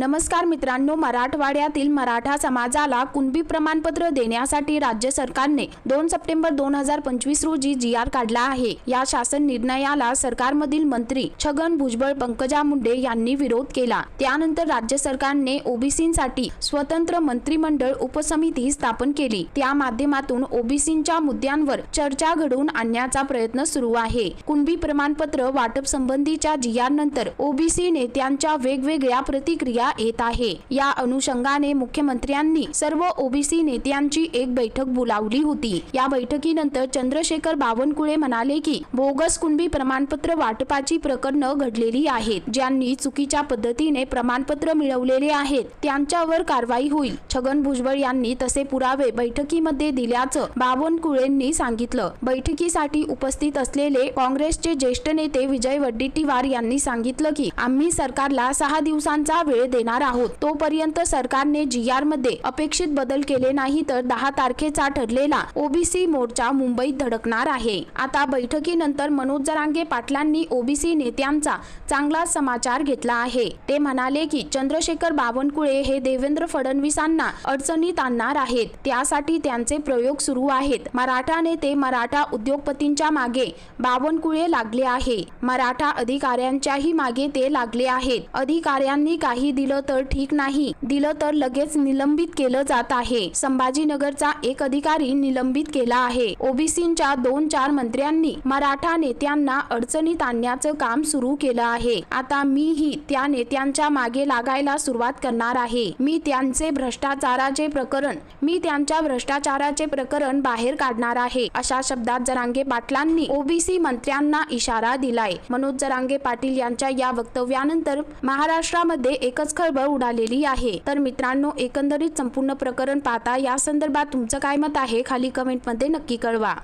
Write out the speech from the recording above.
नमस्कार मित्रांनो मराठवाड्यातील मराठा समाजाला कुणबी प्रमाणपत्र देण्यासाठी राज्य सरकारने दोन सप्टेंबर दोन हजार पंचवीस रोजी जी आर काढला आहे. या शासन निर्णयाला सरकारमधील मंत्री छगन भुजबळ पंकजा मुंडे यांनी विरोध केला. त्यानंतर राज्य सरकारने ओबीसीसाठी स्वतंत्र मंत्रिमंडळ उपसमिती स्थापन केली. त्या माध्यमातून ओबीसीच्या मुद्द्यांवर चर्चा घडवून आणण्याचा प्रयत्न सुरू आहे. कुणबी प्रमाणपत्र वाटप संबंधीच्या जी आर नंतर ओबीसी नेत्यांच्या वेगवेगळ्या प्रतिक्रिया येत आहे. या अनुषंगाने मुख्यमंत्र्यांनी सर्व ओबीसी नेत्यांची एक बैठक बोलावली होती. या बैठकीनंतर चंद्रशेखर बावनकुळे म्हणाले की बोगस कुणबी प्रमाणपत्र वाटपाची प्रकरणं घडलेली आहेत. ज्यांनी चुकीच्या पद्धतीने प्रमाणपत्र मिळवलेले आहेत त्यांच्यावर कारवाई होईल. छगन भुजबळ यांनी तसे पुरावे बैठकीमध्ये दिल्याचं बावनकुळेंनी सांगितलं. बैठकीसाठी उपस्थित असलेले काँग्रेसचे ज्येष्ठ नेते विजय वड्डेट्टीवार यांनी सांगितलं की आम्ही सरकारला सहा दिवसांचा वेळ दे देणार आहोत. तोपर्यंत सरकारने जी आरमध्ये अपेक्षित बदल केले नाही तर दहा तारखेचा ठरलेला ओबीसी मोर्चा मुंबईत धडकणार आहे. आता बैठकीनंतर मनोज जरांगे पाटलांनी ओबीसी नेत्यांचा चांगला समाचार घेतला आहे. ते म्हणाले की चंद्रशेखर बावनकुळे हे देवेंद्र फडणवीसांना अडचणीत आणणार आहेत. त्यासाठी त्यांचे प्रयोग सुरू आहेत. मराठा नेते मराठा उद्योगपतींच्या मागे बावनकुळे लागले आहे. मराठा अधिकाऱ्यांच्याही मागे ते लागले आहेत. अधिकाऱ्यांनी काही दिलं तर ठीक नाही. दिलं तर लगेच निलंबित केलं जात आहे. संभाजीनगरचा एक अधिकारी निलंबित केला आहे. ओबीसींच्या दोन चार मंत्र्यांनी मराठा नेत्यांना अडचणीत आणण्याचं काम सुरू केलं आहे. आता मीही त्या नेत्यांच्या मागे लागायला सुरुवात करणार आहे. मी त्यांचे भ्रष्टाचाराचे प्रकरण मी त्यांच्या भ्रष्टाचाराचे प्रकरण बाहेर काढणार आहे. अशा शब्दात जरांगे पाटलांनी ओबीसी मंत्र्यांना इशारा दिलाय. मनोज जरांगे पाटील यांच्या या वक्तव्यानंतर महाराष्ट्रामध्ये एकच खळबळ उडालेली आहे. तर मित्रांनो एकंदरीत संपूर्ण प्रकरण पाहता या संदर्भात तुमचं काय मत आहे? खाली कमेंटमध्ये नक्की कळवा.